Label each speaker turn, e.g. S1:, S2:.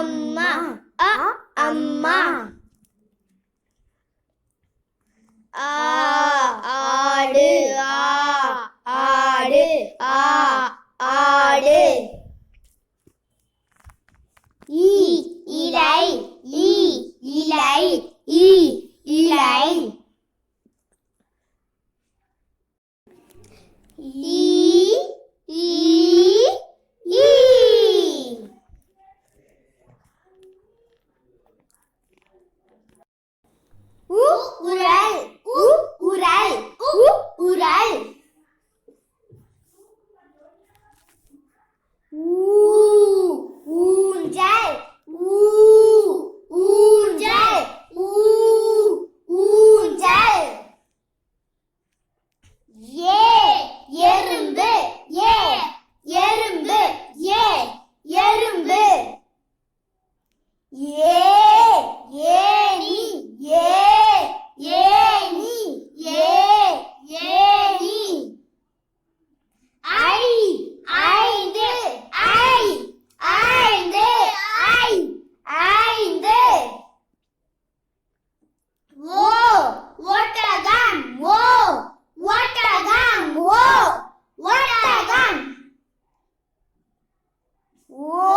S1: அம்மா
S2: அ அம்மா. ஆ ஆடு ஆ ஆடு ஆ ஆடு. ஈ இலை ஈ இலை ஈ இலை. ஈ ஏ ஏனி ஏ ஏனி ஏ ஏனி ஐ ஐந்து ஐ ஐந்து ஐ ஐந்து. ஓ ஒட்டகம் ஓ ஒட்டகம் ஓ ஒட்டகம். ஓ